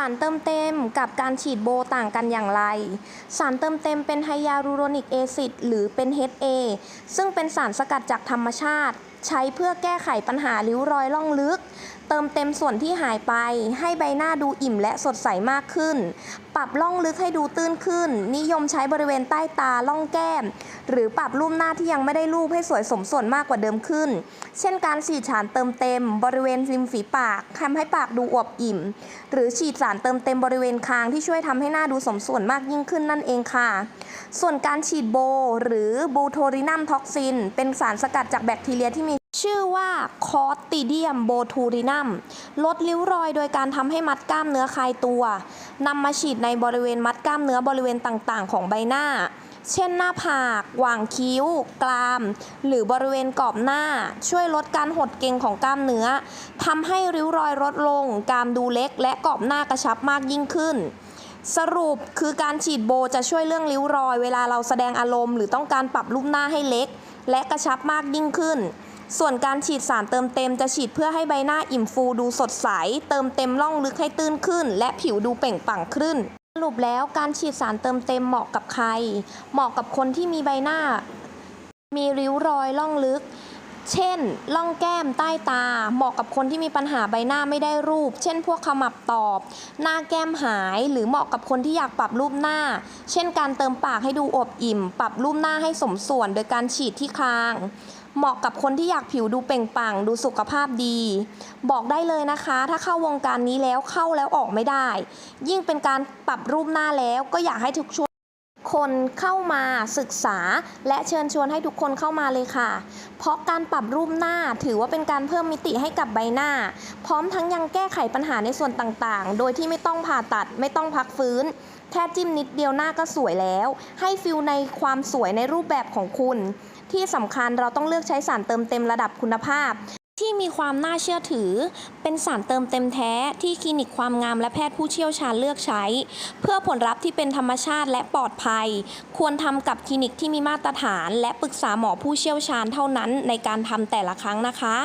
สารเติมเต็มกับการฉีดโบต่างกันอย่างไร สารเติมเต็มเป็นไฮยาลูโรนิกแอซิดหรือเป็น HA ซึ่งเป็นสารสกัดจากธรรมชาติ ใช้เพื่อแก้ไขปัญหาริ้วรอยล่องลึก เติมเต็มส่วนที่หายไป ให้ใบหน้าดูอิ่มและสดใสมากขึ้นปรับล่องลึกให้ดูตื้นขึ้น นิยมใช้บริเวณใต้ตาล่องแก้ม หรือปรับรูปหน้าที่ยังไม่ได้รูปให้สวยสมส่วนมากกว่าเดิมขึ้น เช่นการฉีดสารเติมเต็ม บริเวณริมฝีปากทำให้ปากดูอวบอิ่ม หรือฉีดสารเติมเต็มบริเวณคางที่ช่วยทำให้หน้าดูสมส่วนมากยิ่งขึ้นนั่นเองค่ะ ส่วนการฉีดโบ หรือบูโทรินัมท็อกซิน เป็นสารสกัดจากแบคทีเรียที่มีชื่อว่าคอร์ติเดียมโบทูรินัม ลดริ้วรอยโดยการทำให้มัดกล้ามเนื้อคลายตัว นำมาฉีดในบริเวณมัดกล้ามเนื้อบริเวณต่างๆ ของใบหน้า เช่นหน้าผาก หว่างคิ้ว กราม หรือบริเวณกรอบหน้า ช่วยลดการหดเกร็งของกล้ามเนื้อทำให้ริ้วรอยลดลง กรามดูเล็ก และกรอบหน้ากระชับมากยิ่งขึ้นสรุปคือการฉีดโบจะช่วยเรื่องริ้วรอย เวลาเราแสดงอารมณ์ หรือต้องการปรับรูปหน้าให้เล็ก และกระชับมากยิ่งขึ้น ส่วนการฉีดสารเติมเต็มจะฉีดเพื่อให้ใบหน้าอิ่มฟูดูสดใส เติมเต็มร่องลึกให้ตื้นขึ้น และผิวดูเปล่งปลั่งขึ้น สรุปแล้วการฉีดสารเติมเต็มเหมาะกับใคร เหมาะกับคนที่มีใบหน้า มีริ้วรอยล่องลึก เช่นล่องแก้มใต้ตา เหมาะกับคนที่มีปัญหาใบหน้าไม่ได้รูป เช่น พวกขมับตอบ หน้าแก้มหาย หรือเหมาะกับคนที่อยากปรับรูปหน้า เช่น การเติมปากให้ดูอบอิ่ม ปรับรูปหน้าให้สมส่วน โดยการฉีดที่คาง เหมาะกับคนที่อยากผิวดูเปล่งปลั่งดูสุขภาพดี บอกได้เลยนะคะ ถ้าเข้าวงการนี้แล้วเข้าแล้วออกไม่ได้ ยิ่งเป็นการปรับรูปหน้าแล้วก็อยากให้ทุกช่ว คนเข้ามาศึกษา และเชิญชวนให้ทุกคนเข้ามาเลยค่ะ เพราะการปรับรูปหน้าถือว่าเป็นการเพิ่มมิติให้กับใบหน้า พร้อมทั้งยังแก้ไขปัญหาในส่วนต่างๆ โดยที่ไม่ต้องผ่าตัดไม่ต้องพักฟื้น แค่จิ้มนิดเดียวหน้าก็สวยแล้ว ให้ฟิลในความสวยในรูปแบบของคุณ ที่สำคัญเราต้องเลือกใช้สารเติมเต็มระดับคุณภาพ มีความน่าเชื่อถือ เป็นสารเติมเต็มแท้ที่คลินิกความงามและแพทย์ผู้เชี่ยวชาญเลือกใช้ เพื่อผลลัพธ์ที่เป็นธรรมชาติและปลอดภัย ควรทำกับคลินิกที่มีมาตรฐาน และปรึกษาหมอผู้เชี่ยวชาญเท่านั้นในการทำแต่ละครั้งนะคะ